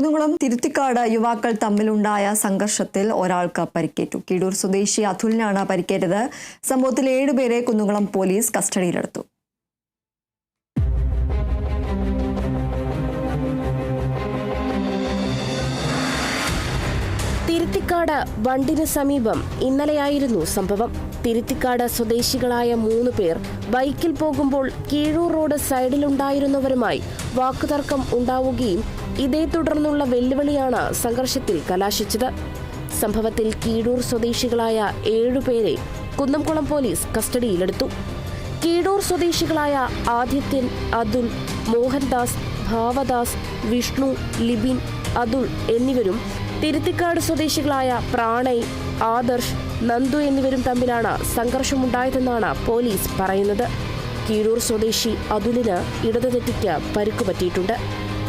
കുന്നുകുളം തിരുത്തിക്കാട് യുവാക്കൾ തമ്മിലുണ്ടായ സംഘർഷത്തിൽ ഒരാൾക്ക് പരിക്കേറ്റു. കീഴൂർ സ്വദേശി അതുലിനാണ് പരിക്കേറ്റത്. സംഭവത്തിൽ ഏഴുപേരെ കുന്നുകുളം പോലീസ് കസ്റ്റഡിയിലെടുത്തു. തിരുത്തിക്കാട് വണ്ടിന് സമീപം ഇന്നലെയായിരുന്നു സംഭവം. തിരുത്തിക്കാട് സ്വദേശികളായ മൂന്ന് പേർ ബൈക്കിൽ പോകുമ്പോൾ കീഴൂർ റോഡ് സൈഡിലുണ്ടായിരുന്നവരുമായി വാക്കുതർക്കം ഉണ്ടാവുകയും ഇതേ തുടർന്നുള്ള വെല്ലുവിളിയാണ് സംഘർഷത്തിൽ കലാശിച്ചത്. സംഭവത്തിൽ കീഴൂർ സ്വദേശികളായ ഏഴുപേരെ കുന്നംകുളം പോലീസ് കസ്റ്റഡിയിലെടുത്തു. കീഴൂർ സ്വദേശികളായ ആദിത്യൻ അതുൽ മോഹൻദാസ് ഭാവദാസ് വിഷ്ണു ലിബിൻ അതുൽ എന്നിവരും തിരുത്തിക്കാട് സ്വദേശികളായ പ്രാണയ് ആദർശ് നന്ദു എന്നിവരും തമ്മിലാണ് സംഘർഷമുണ്ടായതെന്നാണ് പോലീസ് പറയുന്നത്. കീഴൂർ സ്വദേശി അതുലിന് ഇടതുതെറ്റിക്ക് പരുക്ക് പറ്റിയിട്ടുണ്ട്.